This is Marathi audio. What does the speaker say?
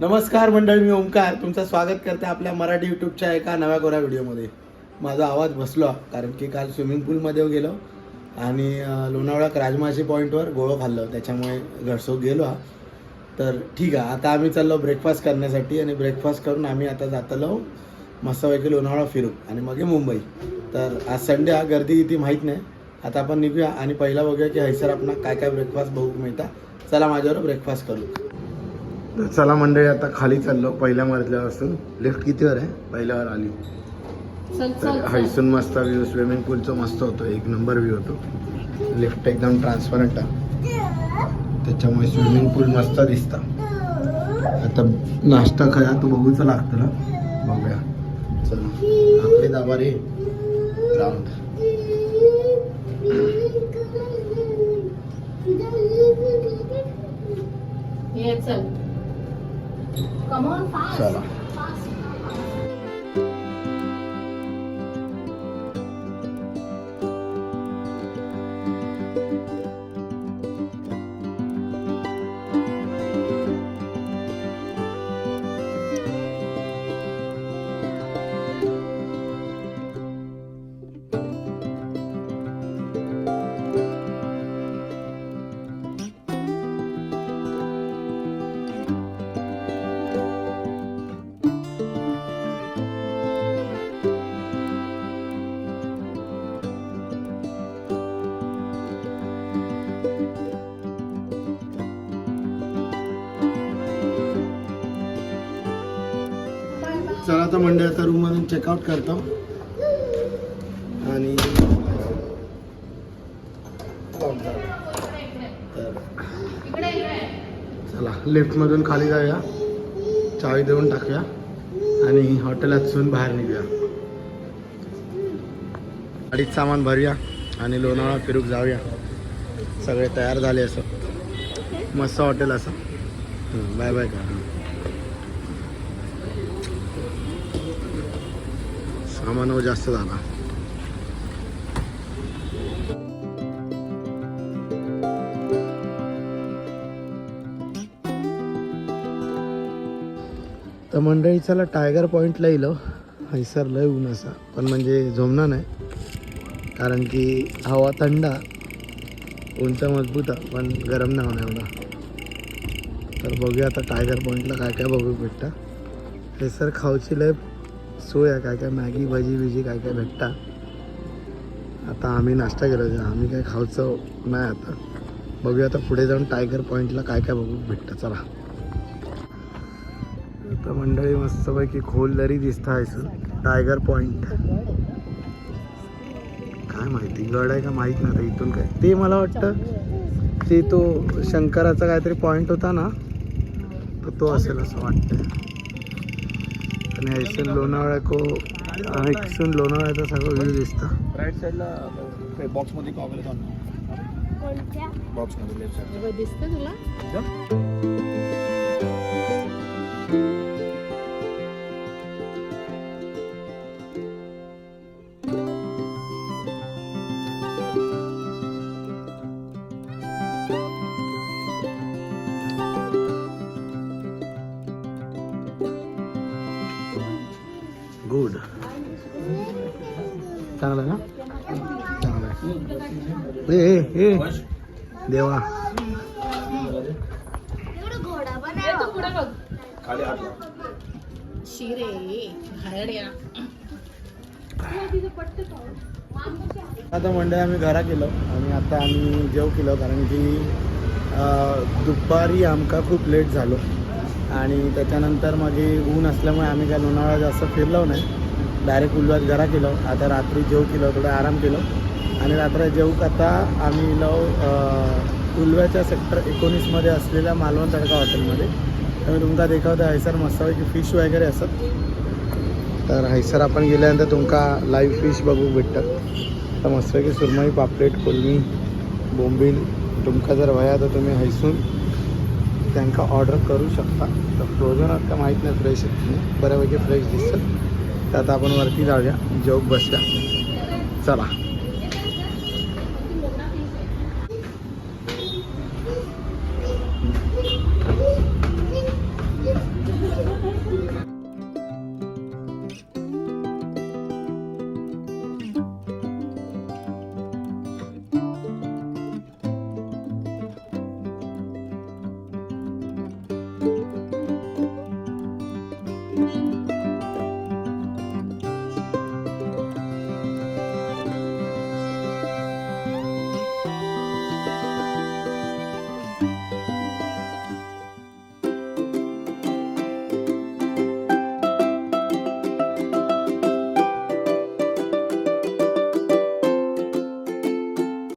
नमस्कार मंडळी मी ओंकार. तुमचं स्वागत करते आपल्या मराठी यूट्यूबच्या एका नव्या कोऱ्या व्हिडिओमध्ये. माझा आवाज बसलो कारण की काल स्विमिंग पूलमध्ये गेलो आणि लोणावळा राजमाशी पॉईंटवर गोळं खाल्लं. त्याच्यामुळे घरसो गेलो हा. तर ठीक आहे आता आम्ही चाललो ब्रेकफास्ट करण्यासाठी आणि ब्रेकफास्ट करून आम्ही आता जातलो मस्तपैकी लोणावळा फिरू आणि मग मुंबई. तर आज संडे हा गर्दी किती माहीत नाही. आता आपण निघूया आणि पहिला बघूया की हैसर आपण काय काय ब्रेकफास्ट बघू मिळता. चला माझ्यावर ब्रेकफास्ट करू. तर चला मंडळी आता खाली चाललो. पहिल्या मजल्यापासून लिफ्ट कितीवर आहे? पहिल्यावर आली. तर हैसून मस्त व्ह्यू स्विमिंग पूलचं मस्त होतो. एक नंबर व्ह्यू होतो. लिफ्ट एकदम ट्रान्सपरंट आहे. त्याच्यामुळे स्विमिंग पूल मस्त दिसता. आता नाश्ता खाया तू बघूच लागतं ना. बघूया. चला. आपले दाबा रे ग्राउंड चल. चला चला तर मंडळी आता रूम मधून चेकआउट करतो. आणि चला लिफ्ट मधून खाली जाऊया. चावी देऊन टाकूया. आणि हॉटेलात सुन बाहेर निघूया. गाडीत सामान भरूया आणि लोणावळा फिरूक जाऊया. सगळे तयार झाले असं. मस्त हॉटेल असं. बाय बाय का जास्त झाला. तर मंडळी चला टायगर पॉईंटला येलो हैसर लय ऊन असा. पण म्हणजे झोमणार नाही. कारण की हवा थंडा उंच मजबूत आहे, पण गरम नाही होणार एवढा. तर बघूया आता टायगर पॉईंटला काय काय बघू भेटतं. हैसर खाऊची लय सोया काय काय मॅगी भजी बिजी काय काय भेटता. आता आम्ही नाश्ता करायचा आम्ही काय खाऊचं नाही आता. बघूया आता पुढे जाऊन टायगर पॉईंटला काय काय बघू भेटतं चला. आता मंडळी मस्तपैकी खोल दरी दिसत आहे टायगर पॉईंट काय माहिती गड आहे का माहीत नाही इथून काय. ते मला वाटतं ते तो शंकराचा काहीतरी पॉईंट होता ना तर तो असेल असं वाटतं आणि ऐसून लोणावळा को ऐसून लोणावळ्याचा सगळं व्ह्यू दिसतं. राईट साईडला बॉक्समध्ये बॉक्समध्ये लेफ्ट साईड दिसतं तुला? गुड चांगलं ना? चांगलं. ए ए, ए. देवा. आत शिरे बाहेर आता मंडळी आम्ही घरा गेलो आणि आता आम्ही जेव केलो कारण की दुपारी आमका खूप लेट झालो. आणि त्याच्यानंतर मग ऊन असल्यामुळे आम्ही काय लोणावळा जास्त फिरलो नाही. डायरेक्ट उलवात घरा केलो. आता रात्री जेव केलो थोडं आराम केलो. आणि रात्र जेवूक आता आम्ही इलो उलव्याच्या सेक्टर एकोणीसमध्ये असलेल्या मालवण तडका हॉटेलमध्ये. तर तुमका देखावतं हैसर मस्तपैकी फिश वगैरे असत तर हैसर आपण गेल्यानंतर तुमका लाईव्ह फिश बघू भेटतात. तर मस्तपैकी सुरमई पापलेट कोलमी बोंबील तुमका जर वया तर तुम्ही हैसून त्यांका ऑर्डर करू शकता. तर फ्रोझन आहात का माहीत नाही फ्रेश आहेत की बऱ्यापैकी फ्रेश दिसतात. तर आता आपण वरती जाऊया. जेवक बसल्या चला.